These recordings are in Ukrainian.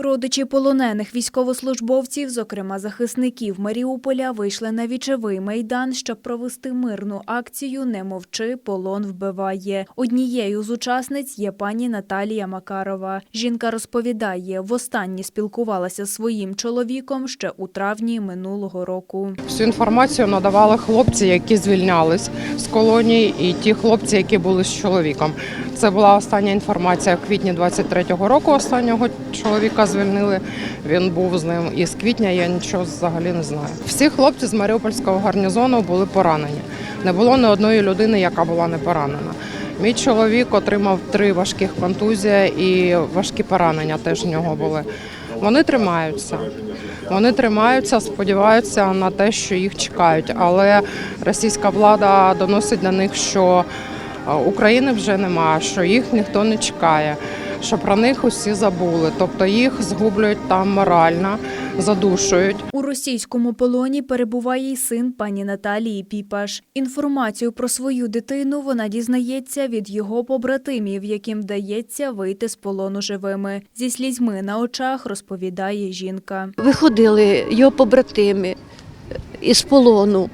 Родичі полонених військовослужбовців, зокрема захисників Маріуполя, вийшли на вічовий майдан, щоб провести мирну акцію «Не мовчи, полон вбиває». Однією з учасниць є пані Наталія Макарова. Жінка розповідає, востаннє спілкувалася зі своїм чоловіком ще у травні минулого року. Всю інформацію надавали хлопці, які звільнялись з колонії, і ті хлопці, які були з чоловіком. Це була остання інформація в квітні 23-го року. Останнього чоловіка звільнили. Він був з ним. І з квітня я нічого взагалі не знаю. Всі хлопці з Маріупольського гарнізону були поранені. Не було ні одної людини, яка була не поранена. Мій чоловік отримав три важких контузії і важкі поранення теж в нього були. Вони тримаються. Вони тримаються, сподіваються на те, що їх чекають. Але російська влада доносить до них, що України вже немає, що їх ніхто не чекає, що про них усі забули. Тобто їх згублюють там морально, задушують. У російському полоні перебуває й син пані Наталії Піпаш. Інформацію про свою дитину вона дізнається від його побратимів, яким вдається вийти з полону живими. Зі слізьми на очах розповідає жінка. Виходили його побратими із полону.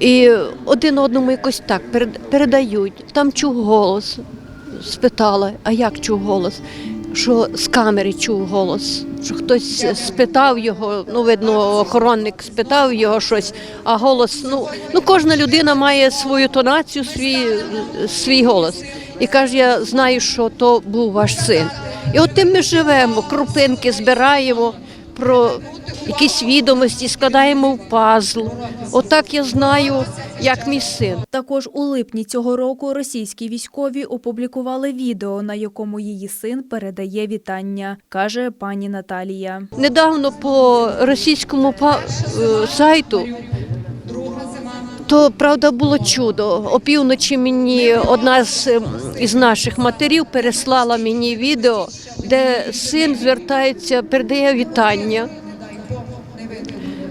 І один одному якось так перед- передають. Там чув голос. Спитала, а як чув голос? Що з камери чув голос, що хтось спитав його, ну видно, охоронник спитав його щось, а голос, ну, ну кожна людина має свою тонацію, свій, свій голос. І каже, я знаю, що то був ваш син. І от тим ми живемо, крупинки збираємо про якісь відомості, складаємо в пазл. Отак я знаю, як мій син. Також у липні цього року російські військові опублікували відео, на якому її син передає вітання, каже пані Наталія. Недавно по російському е, сайту. То правда було чудо. Опівночі мені одна з ем, із наших матерів переслала мені відео, де син звертається, передає вітання.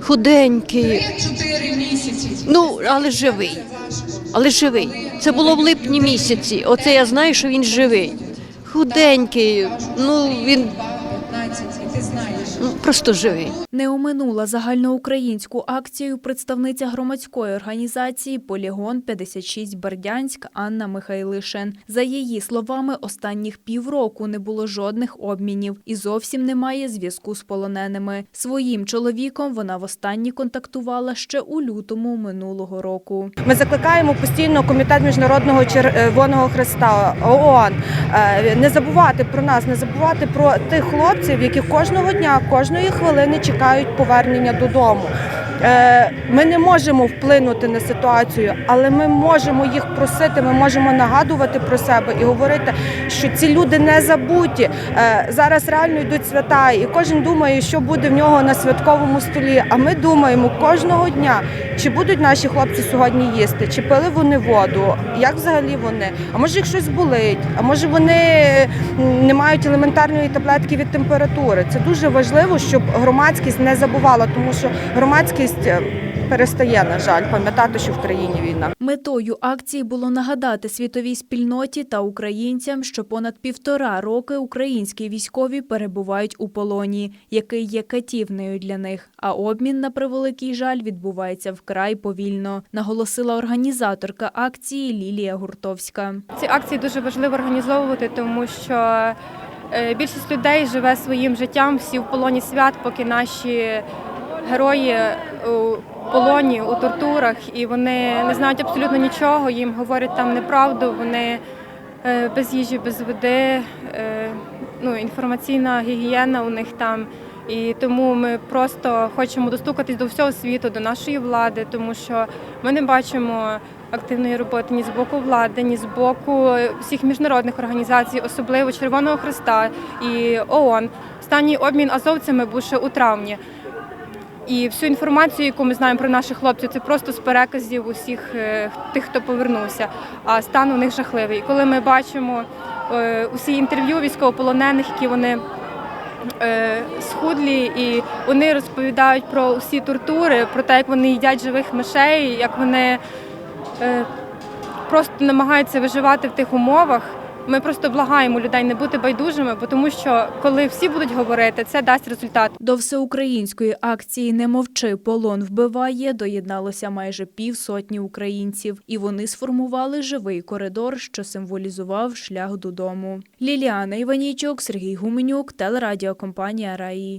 Худенький, ну але живий. Але живий. Це було в липні місяці. Оце я знаю, що він живий. Худенький, ну він ну, просто живий. Не оминула загальноукраїнську акцію представниця громадської організації Полігон 56 Бердянськ Анна Михайлишин. За її словами, останніх півроку не було жодних обмінів і зовсім немає зв'язку з полоненими. Своїм чоловіком вона востаннє контактувала ще у лютому минулого року. Ми закликаємо постійно комітет міжнародного Червоного Христа ООН е, не забувати про нас, не забувати про тих хлопців, які кожного дня, кожної хвилини чекають повернення додому. Е, Ми не можемо вплинути на ситуацію, але ми можемо їх просити. Ми можемо нагадувати про себе і говорити, що ці люди не забуті. Е, Зараз реально йдуть свята, і кожен думає, що буде в нього на святковому столі. А ми думаємо кожного дня, чи будуть наші хлопці сьогодні їсти, чи пили вони воду, як взагалі вони? А може їх щось болить, а може вони не мають елементарної таблетки від температури. Це дуже важливо, щоб громадськість не забувала, тому що громадськість е, перестає, на жаль, пам'ятати, що в країні війна. Метою акції було нагадати світовій спільноті та українцям, що понад півтора роки українські військові перебувають у полоні, який є катівнею для них. А обмін, на превеликий жаль, відбувається вкрай повільно, наголосила організаторка акції Лілія Гуртовська. Ці акції дуже важливо організовувати, тому що е, більшість людей живе своїм життям, всі в полоні свят, поки наші герої у полоні, у тортурах, і вони не знають абсолютно нічого, їм говорять там неправду, вони е, без їжі, без води, е, ну, інформаційна гігієна у них там. І тому ми просто хочемо достукатись до всього світу, до нашої влади, тому що ми не бачимо активної роботи ні з боку влади, ні з боку всіх міжнародних організацій, особливо Червоного Христа і ООН. Останній обмін азовцями був ще у травні. І всю інформацію, яку ми знаємо про наших хлопців, це просто з переказів усіх е, тих, хто повернувся. А стан у них жахливий. І коли ми бачимо е, усі інтерв'ю військовополонених, які вони е, схудлі, і вони розповідають про усі тортури, про те, як вони їдять живих мишей, як вони просто намагаються виживати в тих умовах. Ми просто благаємо людей не бути байдужими, бо тому що коли всі будуть говорити, це дасть результат. До всеукраїнської акції Не мовчи, полон вбиває доєдналося майже півсотні українців, і вони сформували живий коридор, що символізував шлях додому. Ліліана Іванійчук, Сергій Гуменюк, телерадіокомпанія Раї.